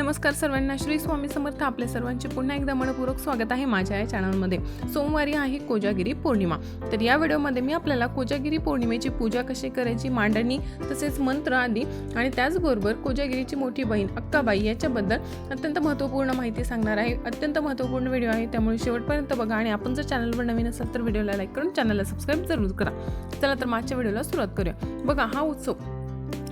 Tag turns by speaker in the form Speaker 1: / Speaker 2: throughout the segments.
Speaker 1: नमस्कार सर्वांना. श्री स्वामी समर्थ आपल्या सर्वांचे पुन्हा एकदा मनपूर्वक स्वागत आहे माझ्या या चॅनलमध्ये सोमवारी आहे कोजागिरी पौर्णिमा. तर या व्हिडिओमध्ये मी आपल्याला कोजागिरी पौर्णिमेची पूजा कशी करायची मांडणी तसेच मंत्र आदी आणि त्याचबरोबर कोजागिरीची मोठी बहीण अक्काबाई याच्याबद्दल अत्यंत महत्त्वपूर्ण माहिती सांगणार आहे. अत्यंत महत्त्वपूर्ण व्हिडिओ आहे. त्यामुळे शेवटपर्यंत बघा आणि आपण जर चॅनलवर नवीन असाल तर व्हिडिओला लाईक करून चॅनलला सबस्क्राईब जरूर करा. चला तर मागच्या व्हिडिओला सुरुवात करूया. बघा हा उत्सव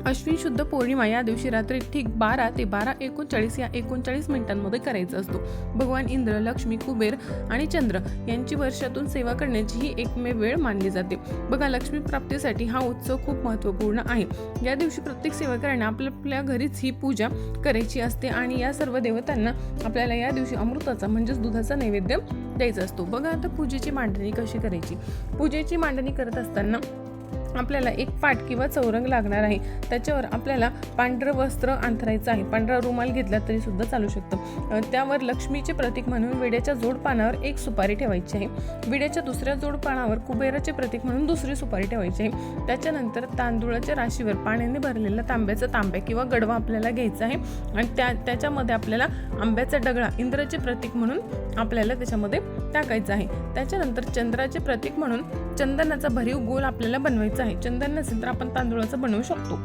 Speaker 1: अश्विन शुद्ध पौर्णिमा या दिवशी रात्री ठीक बारा ते बारा एकोणचाळीस या एकोणचाळीस मिनिटांमध्ये करायचा असतो. भगवान इंद्र लक्ष्मी कुबेर आणि चंद्र यांची वर्षातून सेवा करण्याची ही एकमेव वेळ मानली जाते. बघा लक्ष्मी प्राप्तीसाठी हा उत्सव खूप महत्त्वपूर्ण आहे. या दिवशी प्रत्येक सेवकाने आपल्या घरीच ही पूजा करायची असते आणि या सर्व देवतांना आपल्याला या दिवशी अमृताचा म्हणजेच दुधाचा नैवेद्य द्यायचा असतो. बघा आता पूजेची मांडणी कशी करायची? पूजेची मांडणी करत असताना आपल्याला एक पाट किंवा चौरंग लागणार आहे. त्याच्यावर आपल्याला पांढरं वस्त्र अंथरायचं आहे. पांढरा रुमाल घेतला तरी सुद्धा चालू शकतं. त्यावर लक्ष्मीचे प्रतीक म्हणून विड्याच्या जोडपानावर एक सुपारी ठेवायची आहे. विड्याच्या दुसऱ्या जोडपानावर कुबेराचे प्रतीक म्हणून दुसरी सुपारी ठेवायची आहे. त्याच्यानंतर तांदूळाच्या राशीवर पाण्याने भरलेला तांब्याचा तांब्या किंवा गडवा आपल्याला घ्यायचा आहे. आणि त्या त्याच्यामध्ये आपल्याला आंब्याचा डगळा इंद्राचे प्रतीक म्हणून आपल्याला त्याच्यामध्ये टाकायचं आहे. त्याच्यानंतर चंद्राचे प्रतीक म्हणून चंदनाचा भरीव गोल आपल्याला बनवायचा आहे. चंदन नसेल तर आपण तांदूळाचं बनवू शकतो.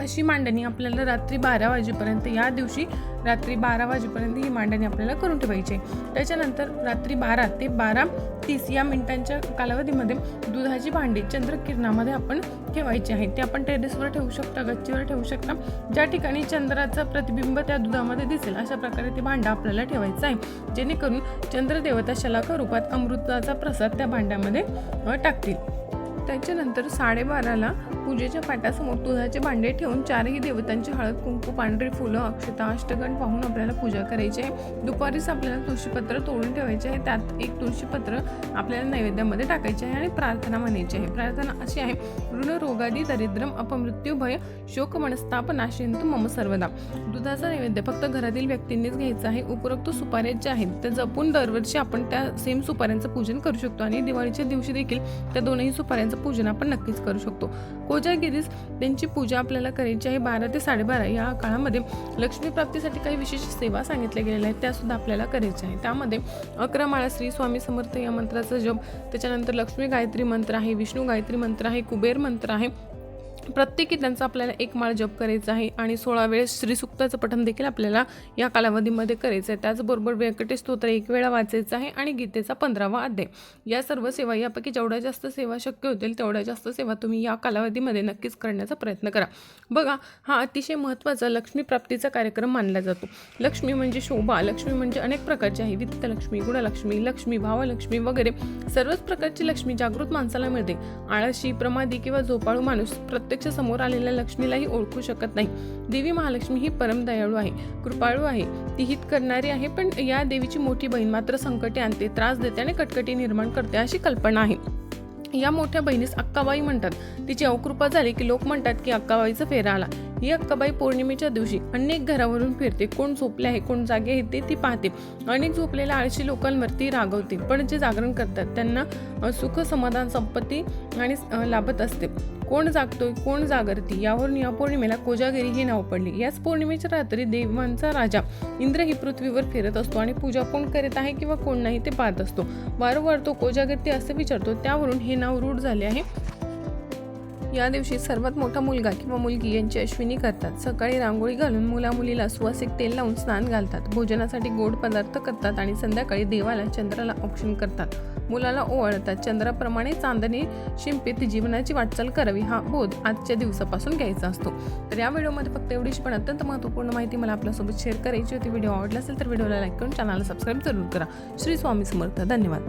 Speaker 1: अशी मांडणी आपल्याला रात्री बारा वाजेपर्यंत या दिवशी रात्री बारा वाजेपर्यंत ही मांडणी आपल्याला करून ठेवायची आहे. त्याच्यानंतर रात्री बारा ते बारा तीस या मिनिटांच्या कालावधीमध्ये दुधाची भांडी चंद्रकिरणामध्ये आपण ठेवायची आहे. ते आपण टेरेसवर ठेवू शकता गच्चीवर ठेवू शकता. ज्या ठिकाणी चंद्राचं प्रतिबिंब त्या दुधामध्ये दिसेल अशा प्रकारे ते भांडं आपल्याला ठेवायचं आहे. जेणेकरून चंद्रदेवता शलाका रूपात अमृताचा प्रसाद त्या भांड्यामध्ये टाकतील. त्याच्यानंतर साडेबाराला पूजेच्या पाटासमोर दुधाचे भांडे ठेवून चारही देवतांची हळद कुंकू पांढरी फुलं अक्षता अष्टगण पाहून आपल्याला पूजा करायची आहे. दुपारीच आपल्याला तुळशीपत्र तोडून ठेवायचे आहे. त्यात एक तुळशीपत्र आपल्याला नैवेद्यामध्ये टाकायचे आहे आणि प्रार्थना म्हणायची आहे. प्रार्थना अशी आहे ऋण रोगादी दरिद्रम अपमृत्यू भय शोक मनस्ताप नाशयंतु मम सर्वदा. दुधाचा नैवेद्य फक्त घरातील व्यक्तींनीच घ्यायचा आहे. उपरोक्त सुपाऱ्या ज्या आहेत त्या जपून दरवर्षी आपण त्या सेम सुपाऱ्यांचं पूजन करू शकतो. आणि दिवाळीच्या दिवशी देखील त्या दोनही सुपाऱ्यांचं पूजन आपण नक्कीच करू शकतो. कोजागिरीस त्यांची पूजा आपल्याला करायची आहे बारा ते साडेबारा या काळामध्ये. लक्ष्मी प्राप्तीसाठी काही विशेष सेवा सांगितल्या गेलेल्या आहेत त्यासुद्धा आपल्याला करायच्या आहे त्यामध्ये अकरा माळा श्री स्वामी समर्थ या मंत्राचा जप त्याच्यानंतर लक्ष्मी गायत्री मंत्र आहे विष्णू गायत्री मंत्र आहे कुबेर मंत्र आहे प्रत्येकी त्यांचा आपल्याला एक माळ जप करायचा आहे आणि सोळा वेळेस श्रीसुक्ताचं पठण देखील आपल्याला या कालावधीमध्ये करायचं आहे. त्याचबरोबर व्यंकटेश स्तोत्र एक वेळा वाचायचं आहे आणि गीतेचा पंधरावा अध्याय. या सर्व सेवा यापैकी जेवढ्या जास्त सेवा शक्य होतील तेवढ्या जास्त सेवा तुम्ही या कालावधीमध्ये नक्कीच करण्याचा प्रयत्न करा. बघा हा अतिशय महत्त्वाचा लक्ष्मी प्राप्तीचा कार्यक्रम मानला जातो. लक्ष्मी म्हणजे शोभा लक्ष्मी म्हणजे अनेक प्रकारची आहे. वित्तलक्ष्मी गुणलक्ष्मी लक्ष्मी भावलक्ष्मी वगैरे. सर्वच प्रकारची लक्ष्मी जागृत माणसाला मिळते. आळशी प्रमादी किंवा झोपाळू माणूस प्रत्येक प्रत्यक्ष समोर आलेल्या लक्ष्मीलाही ओळखू शकत नाही. देवी महालक्ष्मी ही परम दयाळू आहे कृपाळू आहे. ती हित करणारी आहे पण या देवीची मोठी बहीण मात्र संकटे आणते त्रास देते आणि कटकटी निर्माण करते अशी कल्पना आहे. या मोठ्या बहिणीस अक्काबाई म्हणतात. तिची अवकृपा झाली की लोक म्हणतात की अक्काबाईचा फेरा आला. ही अक्काबाई पौर्णिमेच्या दिवशी अनेक घरावरून फिरते. कोण झोपले आहे कोण जागे आहे ते ती पाहते. अनेक झोपलेल्या आळशी लोकांवर ती रागवते. पण जे जागरण करतात त्यांना सुख समाधान संपत्ती आणि लाभत असते. कोण जागतोय कोण जागरती यावरून या पौर्णिमेला कोजागिरी ही नाव पडले. याच पौर्णिमेच्या रात्री देवांचा राजा इंद्र ही पृथ्वीवर फिरत असतो आणि पूजा कोण करीत आहे किंवा कोण नाही ते पाहत असतो. वारंवार तो कोजागिरती असे विचारतो. त्यावरून हे नाव रूढ झाले आहे. या दिवशी सर्वात मोठा मुलगा किंवा मुलगी यांची अश्विनी करतात. सकाळी रांगोळी घालून मुला मुलीला सुवासिक तेल लावून स्नान घालतात. भोजनासाठी गोड पदार्थ करतात आणि संध्याकाळी देवाला चंद्राला औक्षण करतात. मुलाला ओवाळतात. चंद्राप्रमाणे चांदणी शिंपीत जीवनाची वाटचाल करावी हा बोध आजच्या दिवसापासून घ्यायचा असतो. तर या व्हिडिओमध्ये फक्त एवढीच पण अत्यंत महत्त्वपूर्ण माहिती मला आपल्यासोबत शेअर करायची होती. व्हिडिओ आवडला असेल तर व्हिडिओला लाईक करून चॅनलला सबस्क्राईब जरूर करा. श्री स्वामी समर्थ. धन्यवाद.